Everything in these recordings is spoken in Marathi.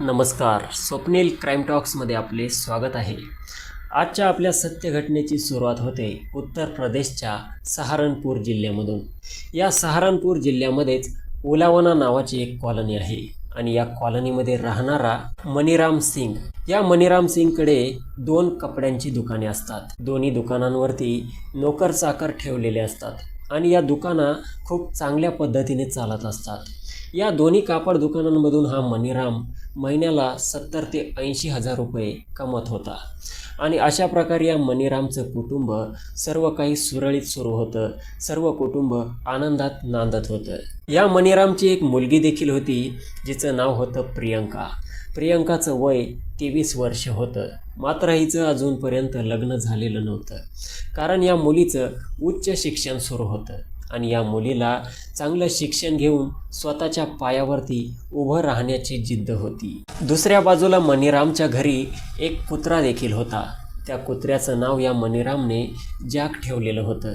नमस्कार. स्वप्नील क्राईम टॉक्समध्ये आपले स्वागत आहे. आजच्या आपल्या सत्य घटनेची सुरुवात होते उत्तर प्रदेशच्या सहारनपूर जिल्ह्यामधून. या सहारनपूर जिल्ह्यामध्येच ओलावना नावाची एक कॉलनी आहे आणि या कॉलनीमध्ये राहणारा मणिराम सिंग. या मणिराम सिंगकडे दोन कपड्यांची दुकाने असतात. दोन्ही दुकानांवरती नोकर चाकर ठेवलेले असतात आणि या दुकाना खूप चांगल्या पद्धतीने चालत असतात. या दोन्ही कापड दुकानांमधून हा मणिराम महिन्याला सत्तर ते ऐंशी हजार रुपये कमवत होता. आणि अशा प्रकारे या मणिरामचं कुटुंब सर्व काही सुरळीत सुरू होतं. सर्व कुटुंब आनंदात नांदत होतं. या मणिरामची एक मुलगी देखील होती जिचं नाव होतं प्रियंका. प्रियंकाचं वय तेवीस वर्ष होतं. मात्र हिचं अजूनपर्यंत लग्न झालेलं नव्हतं. कारण या मुलीचं उच्च शिक्षण सुरू होतं. आणि या मुलीला चांगलं शिक्षण घेऊन स्वतःच्या पायावरती उभं राहण्याची जिद्द होती. दुसऱ्या बाजूला मणिरामच्या घरी एक कुत्रा देखील होता. त्या कुत्र्याचं नाव या मणिरामने जॅक ठेवलेलं होतं.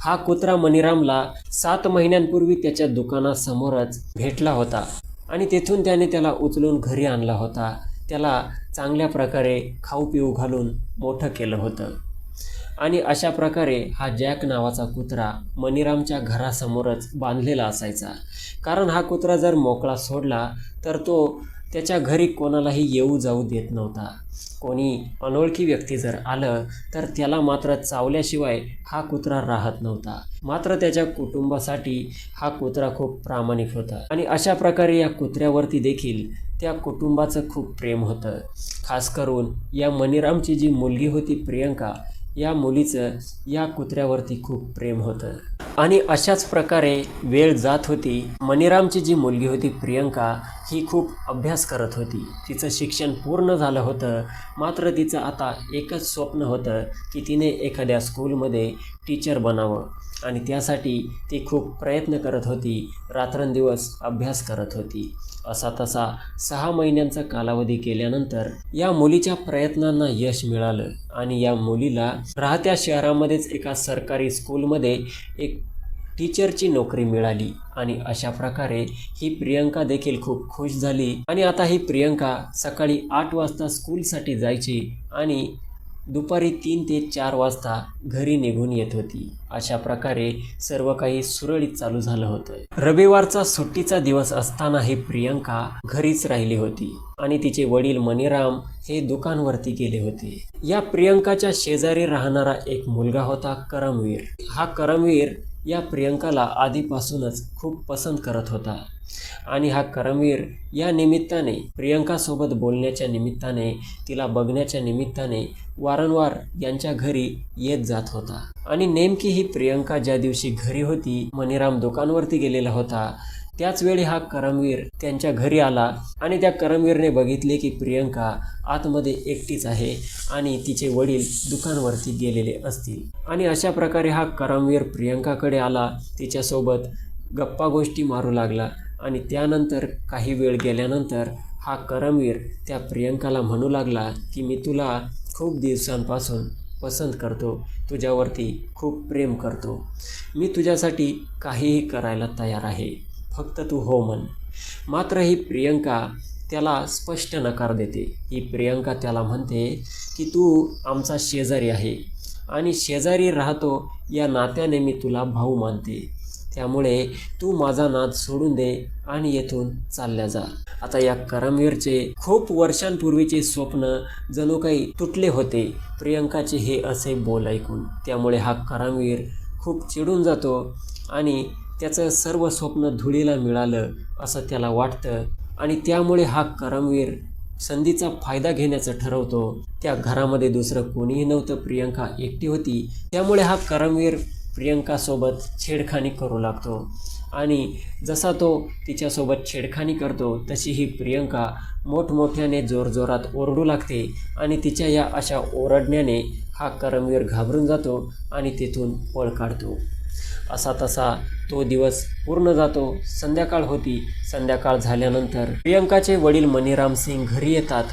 हा कुत्रा मणिरामला सात महिन्यांपूर्वी त्याच्या दुकानासमोरच भेटला होता आणि तेथून त्याने त्याला उचलून घरी आणला होता. त्याला चांगल्या प्रकारे खाऊ पिऊ घालून मोठं केलं होतं. आणि अशा प्रकारे हा जॅक नावाचा कुत्रा मणिरामच्या घरासमोरच बांधलेला असायचा. कारण हा कुत्रा जर मोकळा सोडला तर तो त्याच्या घरी कोणालाही येऊ जाऊ देत नव्हता. कोणी अनोळखी व्यक्ती जर आलं तर त्याला मात्र चावल्याशिवाय हा कुत्रा राहत नव्हता. मात्र त्याच्या कुटुंबासाठी हा कुत्रा खूप प्रामाणिक होता. आणि अशा प्रकारे या कुत्र्यावरती देखील त्या कुटुंबाचं खूप प्रेम होतं. खास करून या मणिरामची जी मुलगी होती प्रियंका या मुलीचं या कुत्र्यावरती खूप प्रेम होतं. आणि अशाच प्रकारे वेळ जात होती. मणिरामची जी मुलगी होती प्रियंका ही खूप अभ्यास करत होती. तिचं शिक्षण पूर्ण झालं होतं. मात्र तिचं आता एकच स्वप्न होतं की तिने एखाद्या स्कूलमध्ये टीचर बनावं. आणि त्यासाठी ती खूप प्रयत्न करत होती. रात्रंदिवस अभ्यास करत होती. असा तसा सहा महिन्यांचा कालावधी केल्यानंतर या मुलीच्या प्रयत्नांना यश मिळालं आणि या मुलीला राहत्या शहरामध्येच एका सरकारी स्कूलमध्ये एक टीचरची नोकरी मिळाली आणि अशा प्रकारे ही प्रियंका देखील खूप खुश झाली. आणि आता ही प्रियंका सकाळी आठ वाजता स्कूलसाठी जायची आणि दुपारी तीन ते चार वाजता घरी निघून येत होती. अशा प्रकारे सर्व काही सुरळीत चालू झालं होतं. रविवारचा सुट्टीचा दिवस असताना ही प्रियंका घरीच राहिली होती आणि तिचे वडील मणिराम हे दुकानवरती गेले होते. या प्रियंकाच्या शेजारी राहणारा एक मुलगा होता करमवीर. हा करमवीर या प्रियंकाला आधीपासूनच खूप पसंत करत होता. आणि हा करमवीर या निमित्ताने प्रियंकासोबत बोलण्याच्या निमित्ताने तिला बघण्याच्या निमित्ताने वारंवार यांच्या घरी येत जात होता. आणि नेमकी ही प्रियंका ज्या दिवशी घरी होती मणिराम दुकानवरती गेलेला होता त्याच वेळी हा करमवीर त्यांच्या घरी आला आणि त्या करमवीरने बघितले की प्रियंका आतमध्ये एकटीच आहे आणि तिचे वडील दुकानवरती गेलेले असतील. आणि अशा प्रकारे हा करमवीर प्रियंकाकडे आला. तिच्यासोबत गप्पा गोष्टी मारू लागला आणि त्यानंतर काही वेळ गेल्यानंतर हा करमवीर त्या प्रियंकाला म्हणू लागला की मी तुला खूप दिवसांपासून पसंत करतो. तुझ्यावरती खूप प्रेम करतो. मी तुझ्यासाठी काहीही करायला तयार आहे. फक्त तू हो म्हण. मात्र ही प्रियंका त्याला स्पष्ट नकार देते. ही प्रियंका त्याला म्हणते की तू आमचा शेजारी आहे आणि शेजारी राहतो या नात्याने मी तुला भाऊ मानते. त्यामुळे तू माझा नाद सोडून दे आणि येथून चालल्या जा. आता या करमवीरचे खूप वर्षांपूर्वीचे स्वप्न जणू काही तुटले होते. प्रियंकाचे हे असे बोल ऐकून त्यामुळे हा करमवीर खूप चिडून जातो आणि त्याचं सर्व स्वप्न धुळीला मिळालं असं त्याला वाटतं. आणि त्यामुळे हा करमवीर संधीचा फायदा घेण्याचं ठरवतो. त्या घरामध्ये दुसरं कोणीही नव्हतं. प्रियंका एकटी होती. त्यामुळे हा करमवीर प्रियंकासोबत छेडखानी करू लागतो. आणि जसा तो तिच्यासोबत छेडखानी करतो तशी ही प्रियंका मोठमोठ्याने जोरजोरात ओरडू लागते आणि तिच्या या अशा ओरडण्याने हा करमवीर घाबरून जातो आणि तिथून पळ काढतो. असा तसा तो दिवस पूर्ण जातो. संध्याकाळ होती. संध्याकाळ झाल्यानंतर प्रियंकाचे वडील मणिराम सिंग घरी येतात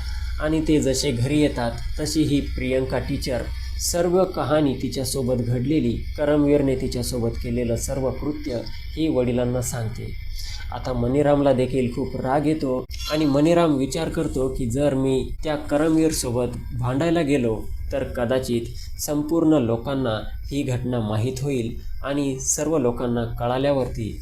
आणि ते जसे घरी येतात तशी ही प्रियंका टीचर सर्व कहाणी तिच्यासोबत घडलेली करमवीरने तिच्यासोबत केलेलं सर्व कृत्य ही वडिलांना सांगते. आता मनीरामला देखील खूप राग येतो आणि मनीराम विचार करतो की जर मी त्या करमवीरसोबत भांडायला गेलो तर कदाचित संपूर्ण लोकांना ही घटना माहीत होईल आणि सर्व लोकांना कळाल्यावरती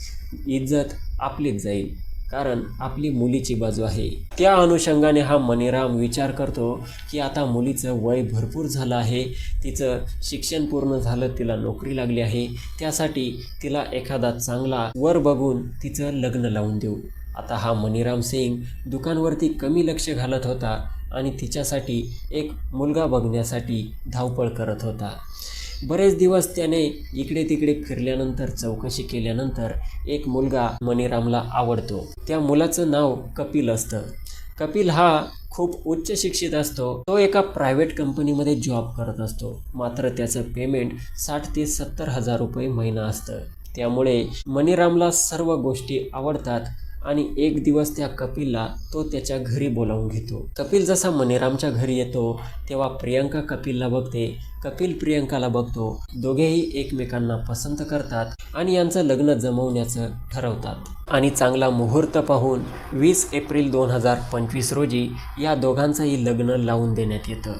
इज्जत आपलीच जाईल. कारण आपली मुलीची बाजू आहे. त्या अनुषंगाने हा मनीराम विचार करतो की आता मुलीचं वय भरपूर झालं आहे. तिचं शिक्षण पूर्ण झालं तिला नोकरी लागली आहे. त्यासाठी तिला एखादा चांगला वर बघून तिचं लग्न लावून देऊ. आता हा मनीराम सिंग दुकानवरती कमी लक्ष घालत होता आणि तिच्यासाठी एक मुलगा बघण्यासाठी धावपळ करत होता. बरेच दिवस त्याने इकडे तिकडे फिरल्यानंतर चौकशी केल्यानंतर एक मुलगा मणिरामला आवडतो. त्या मुलाचं नाव कपिल असतं. कपिल हा खूप उच्च शिक्षित असतो. तो एका प्रायव्हेट कंपनीमध्ये जॉब करत असतो. मात्र त्याचं पेमेंट साठ ते सत्तर हजार रुपये महिना असतं. त्यामुळे मणिरामला सर्व गोष्टी आवडतात. आणि एक दिवस त्या कपिलला तो त्याच्या घरी बोलावून घेतो. कपिल जसा मनीरामच्या घरी येतो तेव्हा प्रियंका कपिलला बघते. कपिल प्रियंकाला बघतो. दोघेही एकमेकांना पसंत करतात आणि यांचं लग्न जमवण्याचं ठरवतात. आणि चांगला मुहूर्त पाहून वीस एप्रिल दोन हजार पंचवीस रोजी या दोघांचंही लग्न लावून देण्यात येतं.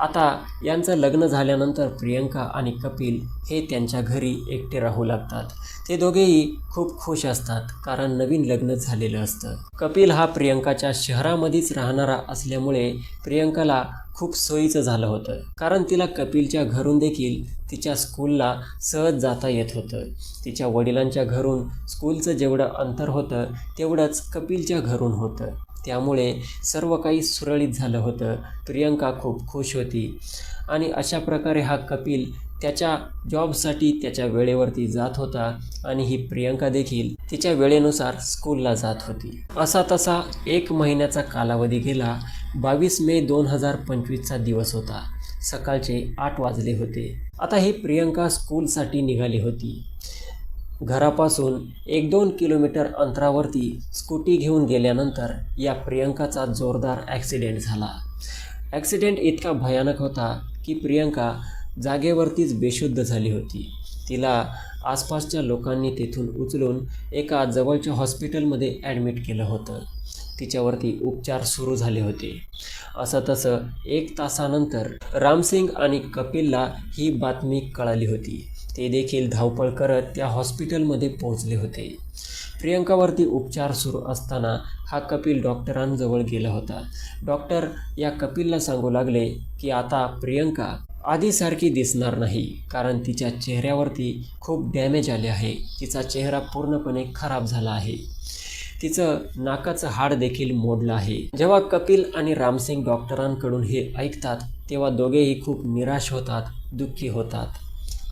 आता यांचं लग्न झाल्यानंतर प्रियंका आणि कपिल हे त्यांच्या घरी एकटे राहू लागतात. ते दोघेही खूप खुश असतात कारण नवीन लग्न झालेलं असतं. कपिल हा प्रियंकाच्या शहरामध्येच राहणारा असल्यामुळे प्रियंकाला खूप सोयीचं झालं होतं कारण तिला कपिलच्या घरून देखील तिच्या स्कूलला सहज जाता येत होतं. तिच्या वडिलांच्या घरून स्कूलचं जेवढं अंतर होतं तेवढंच कपिलच्या घरून होतं. त्यामुळे सर्व काही सुरळीत झालं होतं. प्रियंका खूप खुश होती. आणि अशा प्रकारे हा कपिल त्याच्या जॉबसाठी त्याच्या वेळेवरती जात होता आणि ही प्रियंका देखील तिच्या वेळेनुसार स्कूलला जात होती. असा तसा एक महिन्याचा कालावधी गेला. बावीस मे दोन हजार पंचवीसचा दिवस होता. सकाळचे आठ वाजले होते. आता ही प्रियंका स्कूलसाठी निघाली होती. घरापासून एक दोन किलोमीटर अंतरावरती स्कूटी घेऊन गेल्यानंतर या प्रियंकाचा जोरदार ॲक्सिडेंट झाला. ॲक्सिडेंट इतका भयानक होता की प्रियंका जागेवरतीच बेशुद्ध झाली होती. तिला आसपासच्या लोकांनी तेथून उचलून एका जवळच्या हॉस्पिटलमध्ये ॲडमिट केलं होतं. तिच्यावरती उपचार सुरू झाले होते. असं तसं एक तासानंतर रामसिंग आणि कपिलला ही बातमी कळाली होती. ते देखील धावपळ करत त्या हॉस्पिटलमध्ये पोहोचले होते. प्रियंकावरती उपचार सुरू असताना हा कपिल डॉक्टरांजवळ गेला होता. डॉक्टर या कपिलला सांगू लागले की आता प्रियंका आधीसारखी दिसणार नाही कारण तिच्या चेहऱ्यावरती खूप डॅमेज आले आहे. तिचा चेहरा पूर्णपणे खराब झाला आहे. तिचं नाकाचं हाड देखील मोडलं आहे. जेव्हा कपिल आणि रामसिंग डॉक्टरांकडून हे ऐकतात तेव्हा दोघेही खूप निराश होतात दुःखी होतात.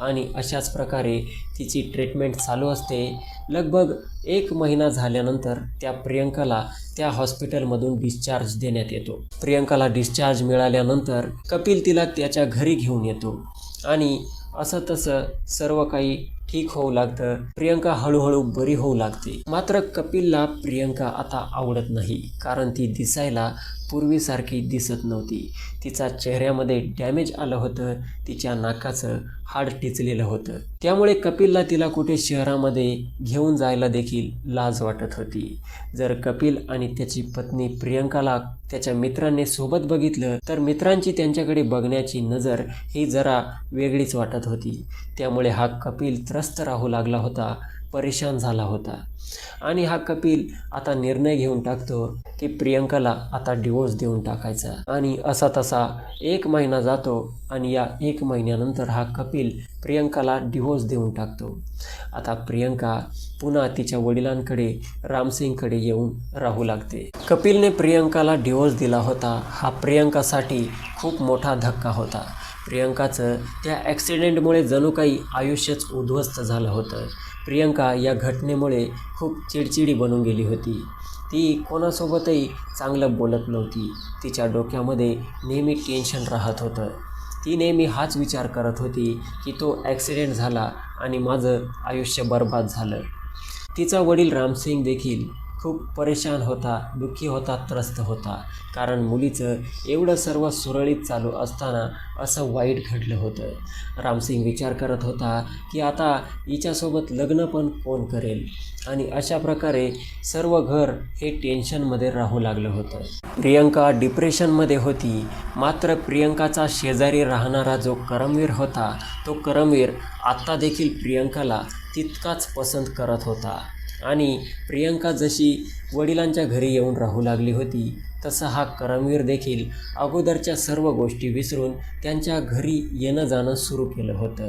आणि अशाच प्रकारे तिची ट्रीटमेंट चालू असते. लगभग एक महिना झाल्यानंतर त्या प्रियंकाला त्या हॉस्पिटलमधून डिस्चार्ज देण्यात येतो. प्रियंकाला डिस्चार्ज मिळाल्यानंतर कपिल तिला त्याच्या घरी घेऊन येतो. आणि असं तसं सर्व काही ठीक होऊ लागतं. प्रियंका हळूहळू बरी होऊ लागते. मात्र कपिलला प्रियंका आता आवडत नाही. कारण ती दिसायला पूर्वीसारखी दिसत नव्हती. तिचा चेहऱ्यामध्ये डॅमेज आलं होतं. तिच्या नाकाचं हाड टिचलेलं होतं. त्यामुळे कपिलला तिला कुठे शहरामध्ये घेऊन जायला देखील लाज वाटत होती. जर कपिल आणि त्याची पत्नी प्रियंकाला त्याच्या मित्रांनी सोबत बघितलं तर मित्रांची त्यांच्याकडे बघण्याची नजर ही जरा वेगळीच वाटत होती. त्यामुळे हा कपिल त्रस्त राहू लागला होता. परेशान झाला होता. आणि हा कपिल आता निर्णय घेऊन टाकतो की प्रियंकाला आता डिवोर्स देऊन टाकायचा. आणि असा तसा एक महिना जातो आणि या एक महिन्यानंतर हा कपिल प्रियंकाला डिवोर्स देऊन टाकतो. आता प्रियंका पुन्हा तिच्या वडिलांकडे रामसिंगकडे येऊन राहू लागते. कपिलने प्रियंकाला डिवोर्स दिला होता. हा प्रियंकासाठी खूप मोठा धक्का होता. प्रियंकाचं त्या ॲक्सिडेंटमुळे जणू काही आयुष्यच उद्ध्वस्त झालं होतं. प्रियंका या घटनेमुळे खूप चिडचिडी बनून गेली होती. ती कोणासोबतही चांगलं बोलत नव्हती. तिच्या डोक्यामध्ये नेहमी टेन्शन राहत होतं. ती नेहमी हाच विचार करत होती की तो ॲक्सिडेंट झाला आणि माझं आयुष्य बर्बाद झालं. तिचा वडील रामसिंग देखील खूप परेशान होता दुःखी होता त्रस्त होता. कारण मुलीचं एवढं सर्व सुरळीत चालू असताना असं वाईट घडलं होतं. रामसिंग विचार करत होता की आता हिच्यासोबत लग्न पण कोण करेल? आणि अशा प्रकारे सर्व घर हे टेन्शनमध्ये राहू लागलं होतं. प्रियंका डिप्रेशनमध्ये होती. मात्र प्रियंकाचा शेजारी राहणारा जो करमवीर होता तो करमवीर आत्ता देखील प्रियंकाला तितकाच पसंत करत होता. आणि प्रियंका जशी वडिलांच्या घरी येऊन राहू लागली होती तसा हा करमवीर देखील अगोदरच्या सर्व गोष्टी विसरून त्यांच्या घरी येणं जाणं सुरू केलं होतं.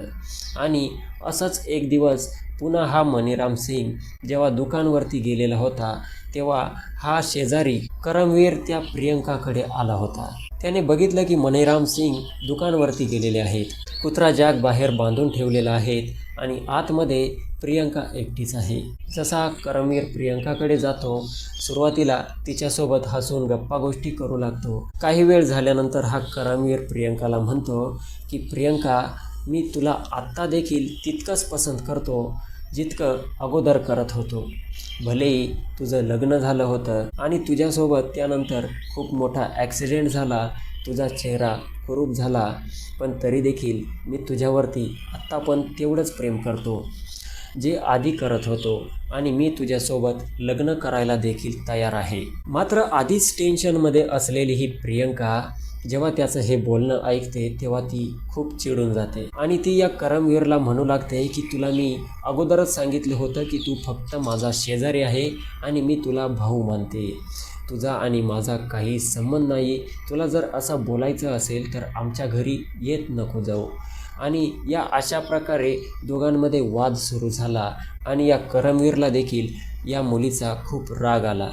आणि असंच एक दिवस पुन्हा हा मणिराम सिंग जेव्हा दुकानवरती गेलेला होता तेव्हा हा शेजारी करमवीर त्या प्रियंकाकडे आला होता. त्याने बघितलं की मणिराम सिंग दुकानवरती गेलेले आहेत. कुत्रा जाग बाहेर बांधून ठेवलेला आहेत आणि आतमध्ये प्रियंका एकटीच आहे. जसा करमवीर प्रियंकाकडे जातो सुरुवातीला तिच्यासोबत हसून गप्पा गोष्टी करू लागतो. काही वेळ झाल्यानंतर हा करमवीर प्रियंकाला म्हणतो की प्रियंका मी तुला आत्ता देखील तितकंच पसंत करतो जितकं अगोदर करत होतो. भलेही तुझं लग्न झालं होतं आणि तुझ्यासोबत त्यानंतर खूप मोठा ॲक्सिडेंट झाला तुझा चेहरा कुरूप झाला पण तरी देखील मी तुझ्यावरती आत्ता पण तेवढंच प्रेम करतो. जे आधी करत होतो आणि मी तुझ्यासोबत लग्न करायला देखील तयार आहे. मात्र आधीच टेन्शनमध्ये असलेली ही प्रियंका जेव्हा त्याचं हे बोलणं ऐकते तेव्हा ती खूप चिडून जाते. आणि ती या करमवीरला म्हणू लागते की तुला मी अगोदरच सांगितलं होतं की तू फक्त माझा शेजारी आहे आणि मी तुला भाऊ मानते. तुझा आणि माझा काही संबंध नाही. तुला जर असं बोलायचं असेल तर आमच्या घरी येत नको जाऊ. आणि या अशा प्रकारे दोघांमध्ये वाद सुरू झाला आणि या करमवीरला देखील या मुलीचा खूप राग आला.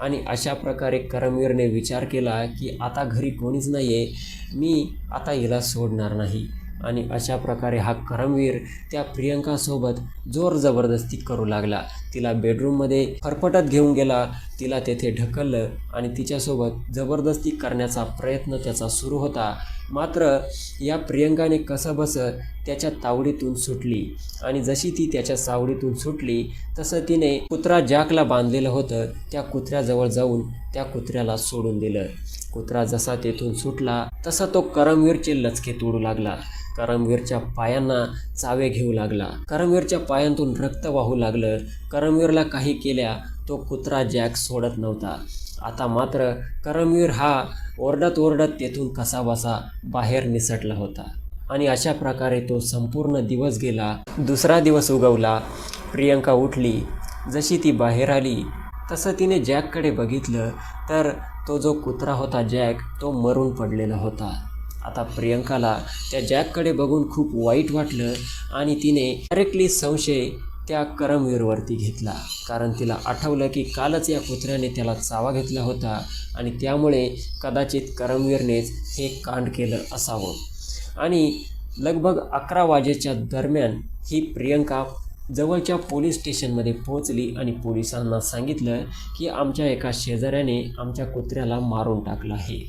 आणि अशा प्रकारे करमवीरने विचार केला की आता घरी कोणीच नाही आहे मी आता हिला सोडणार नाही. आणि अशा प्रकारे हा करमवीर त्या प्रियंकासोबत जोर जबरदस्ती करू लागला. तिला बेडरूममध्ये फरफटत घेऊन गेला. तिला तेथे ढकललं आणि तिच्यासोबत जबरदस्ती करण्याचा प्रयत्न त्याचा सुरू होता. मात्र या प्रियंकाने कसंबसं त्याच्या तावडीतून सुटली. आणि जशी ती त्याच्या सावडीतून सुटली तसं तिने कुत्रा जॅकला बांधलेलं होतं. त्या कुत्र्याजवळ जाऊन त्या कुत्र्याला सोडून दिलं. कुत्रा जसा तेथून सुटला तसा तो करमवीरचे लचके तोडू लागला. करमवीरच्या पायांना चावे घेऊ लागला. करमवीरच्या पायांतून रक्त वाहू लागलं. करमवीरला काही केल्या तो कुत्रा जॅक सोडत नव्हता. आता मात्र करमवीर हा ओरडत ओरडत तेथून कसाबसा बाहेर निसटला होता. आणि अशा प्रकारे तो संपूर्ण दिवस गेला. दुसरा दिवस उगवला. प्रियंका उठली. जशी ती बाहेर आली तसं तिने जॅककडे बघितलं. तर तो जो कुत्रा होता जॅक तो मरून पडलेला होता. आता प्रियंकाला त्या जॅककडे बघून खूप वाईट वाटलं आणि तिने डायरेक्टली संशय त्या करमवीरवरती घेतला. कारण तिला आठवलं की कालच या कुत्र्याने त्याला चावा घेतला होता आणि त्यामुळे कदाचित करमवीरनेच हे कांड केलं असावं. आणि लगभग अकरा वाजेच्या दरम्यान ही प्रियंका जवळच्या पोलीस स्टेशनमध्ये पोहोचली आणि पोलिसांना सांगितलं की आमच्या एका शेजाऱ्याने आमच्या कुत्र्याला मारून टाकलं आहे.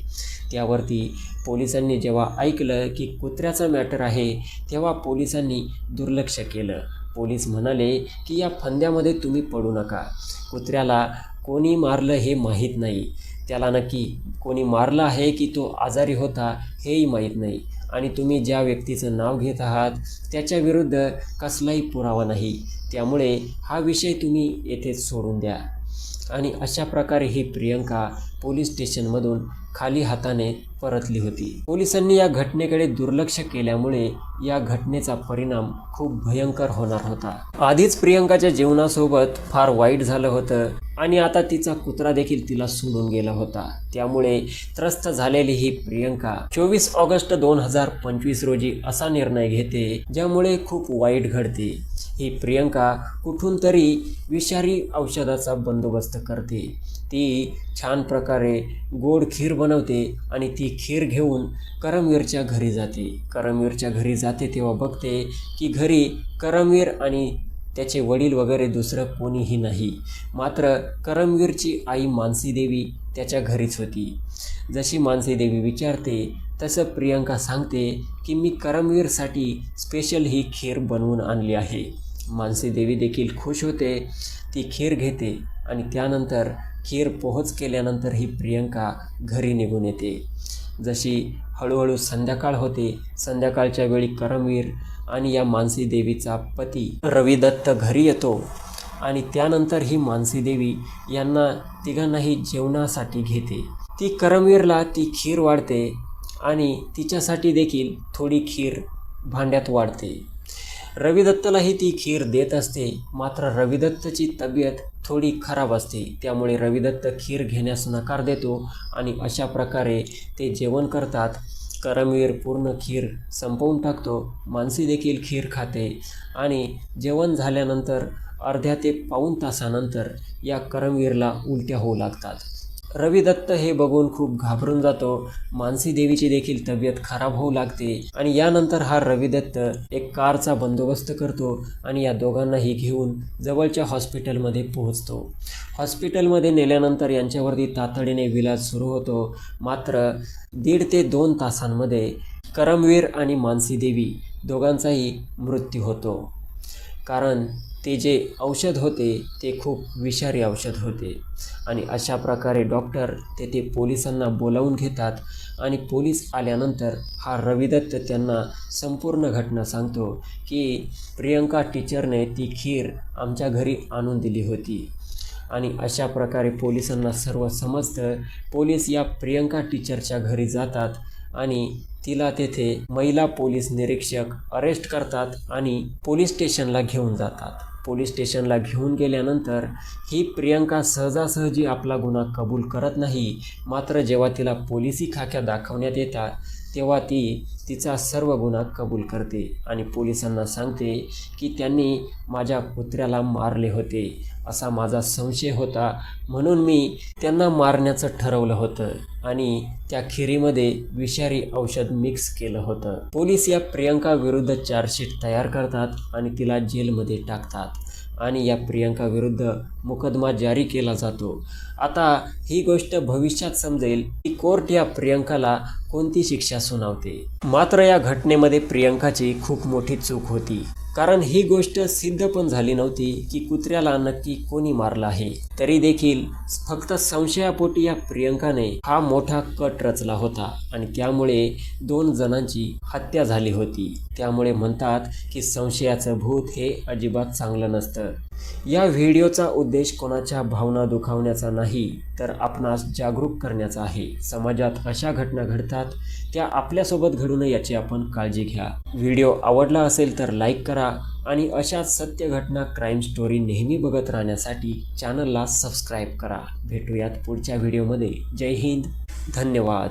त्यावरती पोलिसांनी जेव्हा ऐकलं की कुत्र्याचं मॅटर आहे तेव्हा पोलिसांनी दुर्लक्ष केलं. पोलीस म्हणाले की या फंद्यामध्ये तुम्ही पडू नका. कुत्र्याला कोणी मारलं हे माहीत नाही. त्याला नक्की कोणी मारलं आहे की तो आजारी होता हेही माहीत नाही. आणि तुम्ही ज्या व्यक्तीचं नाव घेत आहात त्याच्या विरुद्ध कसलाही पुरावा नाही. त्यामुळे हा विषय तुम्ही येथेच सोडून द्या. आणि अशा प्रकारे ही प्रियंका पोलीस स्टेशनमधून खाली हाताने परतली होती. पोलिसांनी या घटनेकडे दुर्लक्ष केल्यामुळे या घटनेचा परिणाम खूप भयंकर होणार होता. आधीच प्रियंकाच्या जीवनासोबत फार वाईट झालं होतं आणि आता तिचा कुत्रा देखील तिला सोडून गेला होता. त्यामुळे त्रस्त झालेली ही प्रियंका चोवीस ऑगस्ट दोन हजार पंचवीस रोजी असा निर्णय घेते ज्यामुळे खूप वाईट घडते. ही प्रियंका कुठून तरी विषारी औषधाचा बंदोबस्त करते. ती छान प्रकारे गोड खीर बनवते आणि ती खीर घेऊन करमवीरच्या घरी जाते. करमवीरच्या घरी जाते तेव्हा बघते की घरी करमवीर आणि त्याचे वडील वगैरे दुसरं कोणीही नाही. मात्र करमवीरची आई मानसी देवी त्याच्या घरीच होती. जशी मानसी देवी विचारते तसं प्रियंका सांगते की मी करमवीरसाठी स्पेशल ही खीर बनवून आणली आहे. मानसी देवी देखील खुश होते ती खीर घेते आणि त्यानंतर खीर पोहोच केल्यानंतर ही प्रियंका घरी निघून येते. जशी हळूहळू संध्याकाळ होते संध्याकाळच्या वेळी करमवीर आणि या मानसी देवीचा पती रविदत्त घरी येतो आणि त्यानंतर ही मानसी देवी यांना तिघांनाही जेवणासाठी घेते. ती करमवीरला ती खीर वाढते आणि तिच्यासाठी देखील थोडी खीर भांड्यात वाढते. रविदत्तलाही ती खीर देत असते. मात्र रविदत्तची तब्येत थोडी खराब असते. त्यामुळे रविदत्त खीर घेण्यास नकार देतो आणि अशा प्रकारे ते जेवण करतात. करमवीर पूर्ण खीर संपवून टाकतो. मानसी देखील खीर खाते. आणि जेवण झाल्यानंतर अर्ध्या ते पाऊण तासानंतर या करमवीरला उलट्या होऊ लागतात. रविदत्त हे बघून खूप घाबरून जातो. मानसी देवीची देखील तब्येत खराब होऊ लागते आणि यानंतर हा रविदत्त एक कारचा बंदोबस्त करतो आणि या दोघांनाही घेऊन जवळच्या हॉस्पिटलमध्ये पोहोचतो. हॉस्पिटलमध्ये नेल्यानंतर यांच्यावरती तातडीने विलाज सुरू होतो. मात्र दीड ते दोन तासांमध्ये करमवीर आणि मानसी देवी दोघांचाही मृत्यू होतो. कारण ते जे औषध होते ते खूप विषारी औषध होते. आणि अशा प्रकारे डॉक्टर तेथे पोलिसांना बोलावून घेतात आणि पोलीस आल्यानंतर हा रविदत्त त्यांना संपूर्ण घटना सांगतो की प्रियंका टीचरने ती खीर आमच्या घरी आणून दिली होती. आणि अशा प्रकारे पोलिसांना सर्व समजतं पोलीस या प्रियंका टीचरच्या घरी जातात आणि तिला तेथे महिला पोलीस निरीक्षक अरेस्ट करतात आणि पोलीस स्टेशनला घेऊन जातात. पोलीस स्टेशनला घेऊन गेल्यानंतर ही प्रियंका सहजासहजी आपला गुन्हा कबूल करत नाही. मात्र जेव्हा तिला पोलिसी खाक्या दाखवण्यात येतात तेव्हा ती तिचा सर्व गुन्हा कबूल करते आणि पोलिसांना सांगते की त्यांनी माझ्या कुत्र्याला मारले होते असा माझा संशय होता. म्हणून मी त्यांना मारण्याचं ठरवलं होतं आणि त्या खिरीमध्ये विषारी औषध मिक्स केलं होतं. पोलीस या प्रियंका विरुद्ध चार्जशीट तयार करतात आणि तिला जेलमध्ये टाकतात. आणि या प्रियांकाविरुद्ध मुकदमा जारी केला जातो. आता ही गोष्ट भविष्यात समजेल की कोर्ट या प्रियंकाला कोणती शिक्षा सुनावते. मात्र या घटनेमध्ये प्रियंकाची खूप मोठी चूक होती. कारण ही गोष्ट सिद्ध पण झाली नव्हती की कुत्र्याला नक्की कोणी मारलं आहे. तरी देखील फक्त संशयापोटी या प्रियंकाने हा मोठा कट रचला होता आणि त्यामुळे दोन जणांची हत्या झाली होती. त्यामुळे म्हणतात की संशयाचं भूत हे अजिबात चांगलं नसतं. या व्हिडिओचा उद्देश कोणाच्या भावना दुखावण्याचा नाही तर आपणास जागरूक करण्याचा आहे. समाजात अशा घटना घडतात त्या आपल्यासोबत घडू नये याची आपण काळजी घ्या. व्हिडिओ आवडला असेल तर लाईक करा आणि अशाच सत्य घटना क्राईम स्टोरी नेहमी बघत राहण्यासाठी चॅनलला सबस्क्राईब करा. भेटूयात पुढच्या व्हिडिओमध्ये. जय हिंद. धन्यवाद.